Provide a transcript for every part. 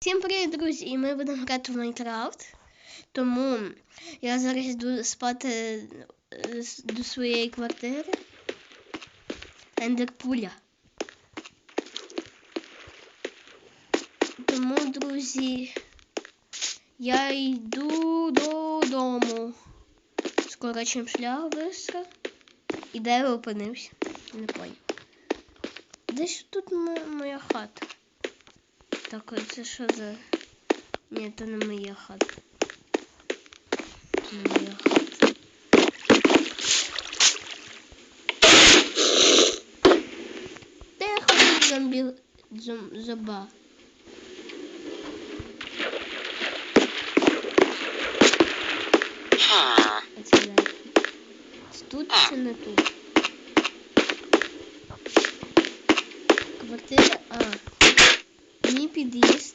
Всім привіт, друзі! Ми будемо грати в Майнкрафт. Тому я зараз йду спати е, до своєї квартири. Ендерпуля. Тому, друзі, я йду додому. Скорочим шлях быстро. І де я опинився? Не поняв. Десь тут моя хата. Так, а це що за. Ні, це не моя хата. Не моя хата. Де ходить зомбі зом, зоба? Це? Це Тут чи не тут? Квартира. А. Мій під'їзд,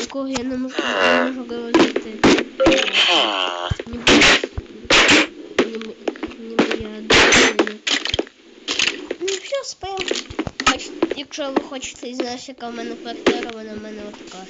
якого я не можу, не можу говорити. Ніби, ніби. Ну і все, спимо. Хоч, якщо ви хочете дізнатися, яка в мене вона мене отака.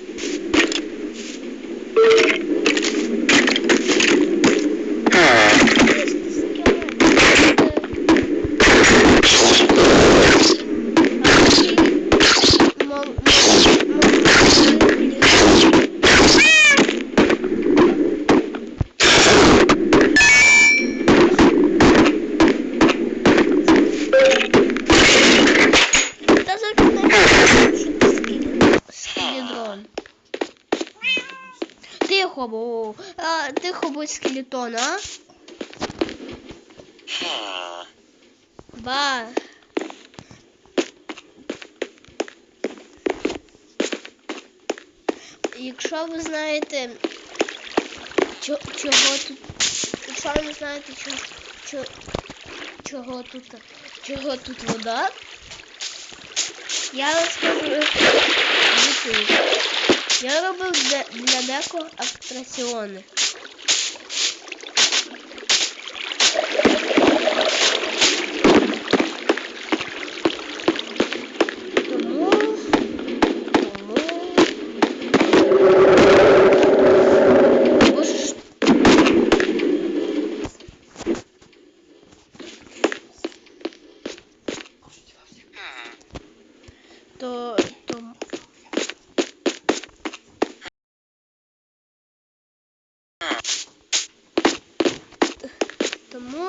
Скелетон. Ба. Якщо ви знаєте, чого тут. Якщо ви знаєте, чого, тут, чого тут вода, я розкажу відповідь. Я робив для, для деко атракціони. Тому, тому... Боже, ж- то, то... Тому,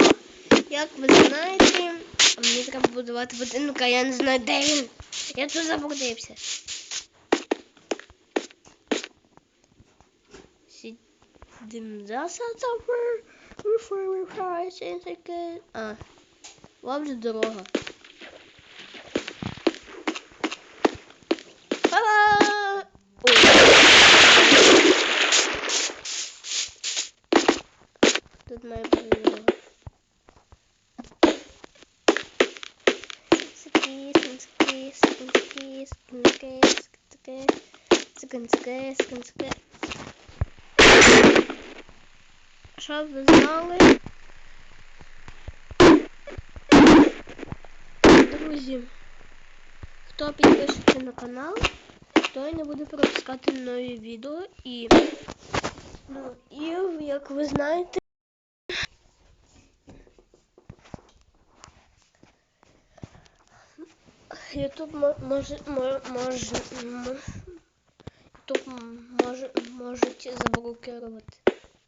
як ви знаєте, мені треба будувати будинок, а я не знаю, де він. Я тут заблудився. Сидим за сатовер, вифай, таке. А, вам же дорога. Скински, скински. Щоб ви знали, друзі, хто підпишеться на канал, той не буде пропускати нові відео і, ну, і як ви знаєте, Ютуб мо- може мо- може м- мож, може можуть заблокувати.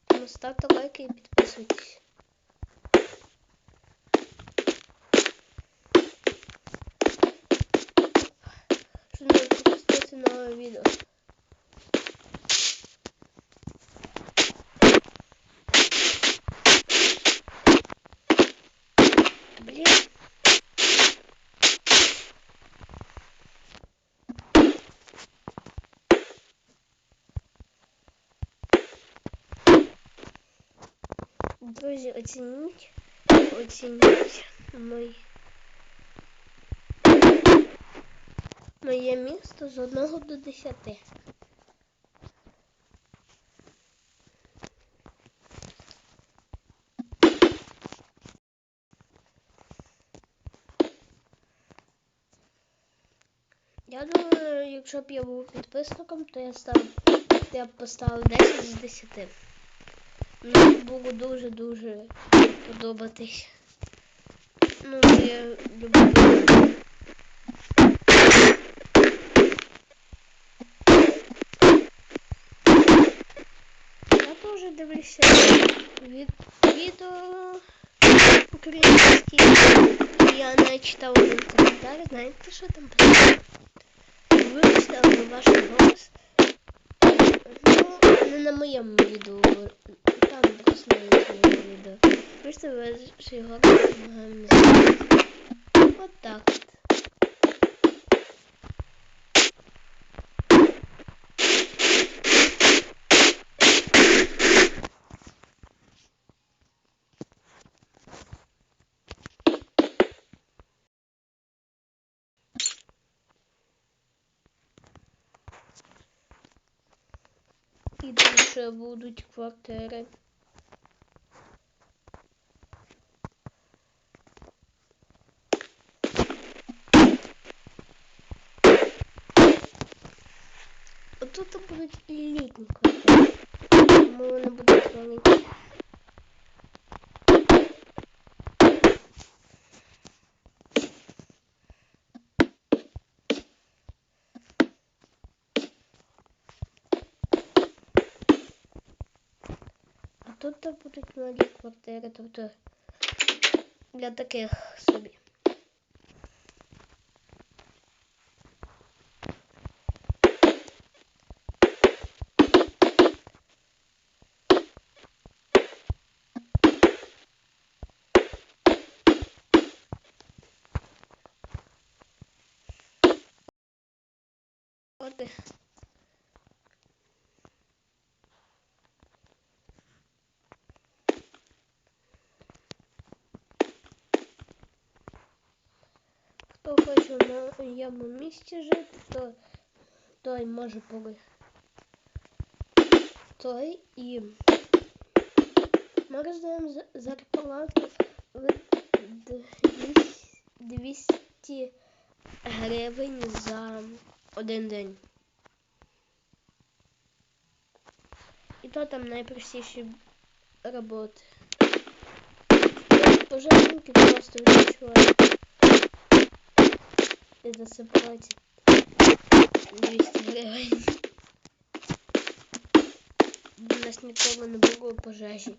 Тому ставте лайки і підписуйтесь. Щоб не пропустити нове відео. Блін. Друзі, оцініть, оцініть мої. Моє місто з 1 до 10. Я думаю, якщо б я був підписником, то я став я б поставив 10 з 10. Мені було дуже-дуже подобатись. Ну, я люблю. Я теж дивлюся від, відео українські. Я не читав один коментар. Знаєте, що там писали? Вибачте, але ваш голос. На моєму відео. Там просто моє відео. Просто ви голос допомагає мені. От так І ще будуть квартири. Тут будуть і літні квартири. Тому вони будуть маленькі. Тут будуть малі квартири, тобто для таких собі. От і Хто хоче на моєму місці жити, то той може поби. Той і ми роздаємо зарплату в 200 гривень за один день. І то там найпростіші роботи. Пожежники просто відчувають і засипають 200 гривень. У нас ніколи не було пожежі.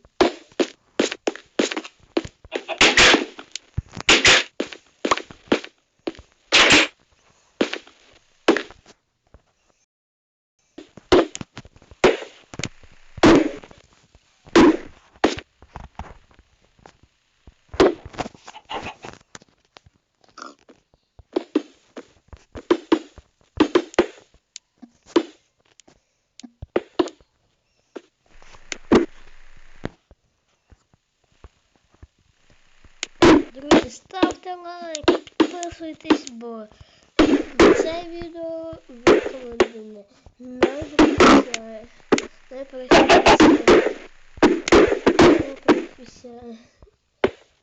Друзі, ставте лайк, підписуйтесь, бо це відео викладене найпрофесіональніше. Найпрофесіональніше. Професіональніше.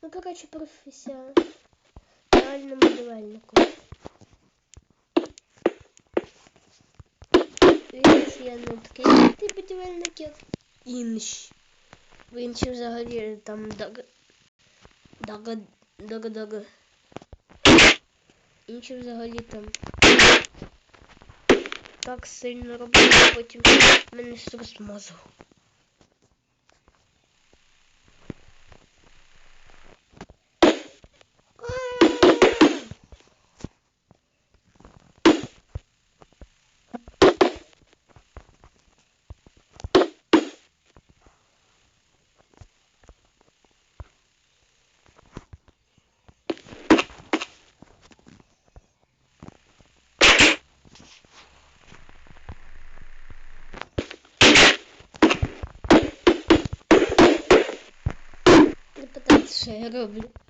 Ну, коротше, професіональному будівельнику. Видиш, я не такий ти будівельник, як інші. В інші взагалі там дог... Дага, дага, дага. Інші взагалі там так сильно робити, потім мене струс мозгу. Не питайте,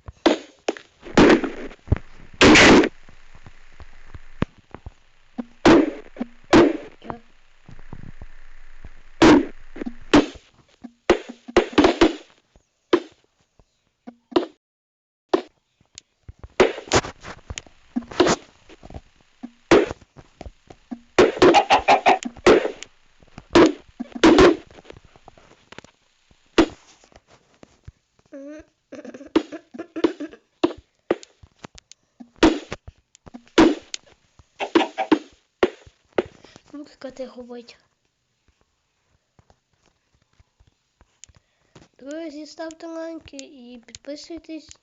Ну, коти говорить. Друзі, ставте лайки і підписуйтесь,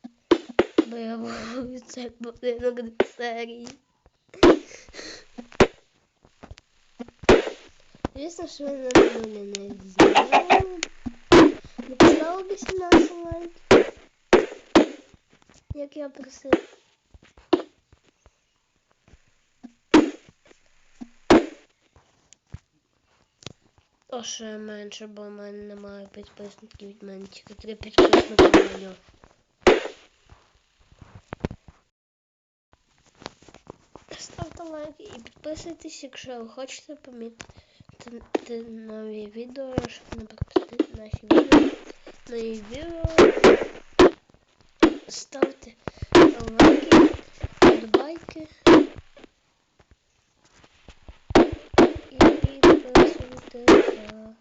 бо я буду це будинок серії. Звісно, що ви не знаєте. Поставили 18 лайків. Як я просив. А ще менше, бо в мене немає підписників, від мене тільки три підписника на нього. Ставте лайки і підписуйтесь, якщо ви хочете помітити нові відео, щоб не пропустити наші відео. Нові відео. Ставте лайки, подобайки. І підписуйтеся.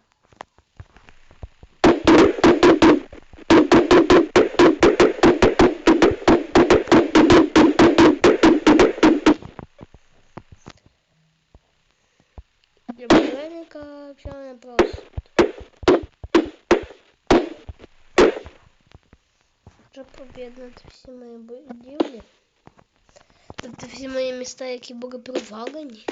Для будильника все не просто. Щоб над всі мої будівлі. Тобто всі мої міста, які були провалені.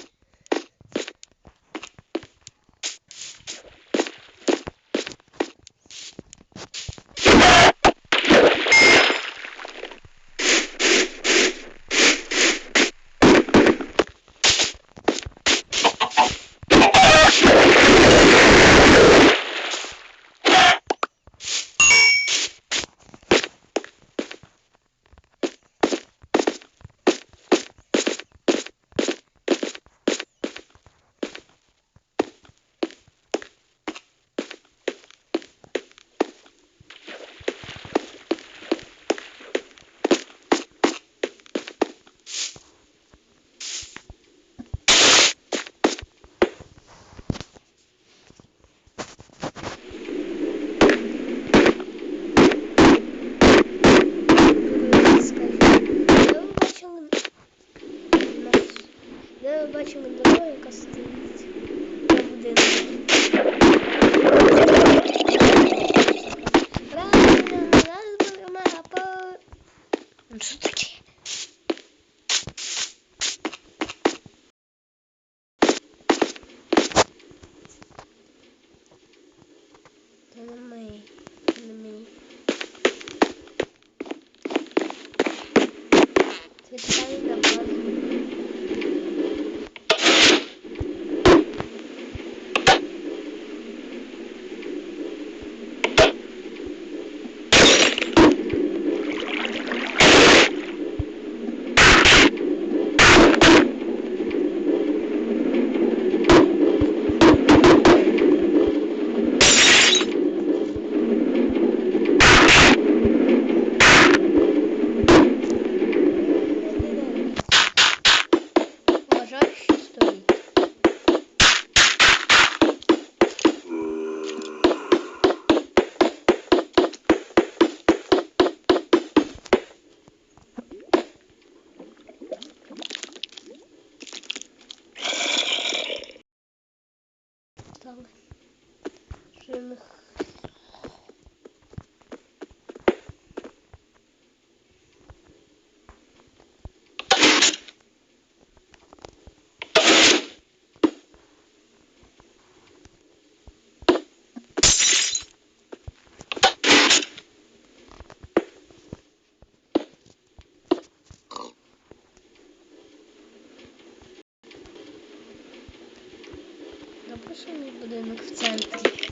Де ви бачили нас? Де ви бачили дорогу, яка стоїть на будинку? Правильно, нас була мапа. Ну що таке? Це не мій, це не мій. Це питання на базу. Вважаю, що стоїть. Так. Що я не х- Мій будинок в центрі.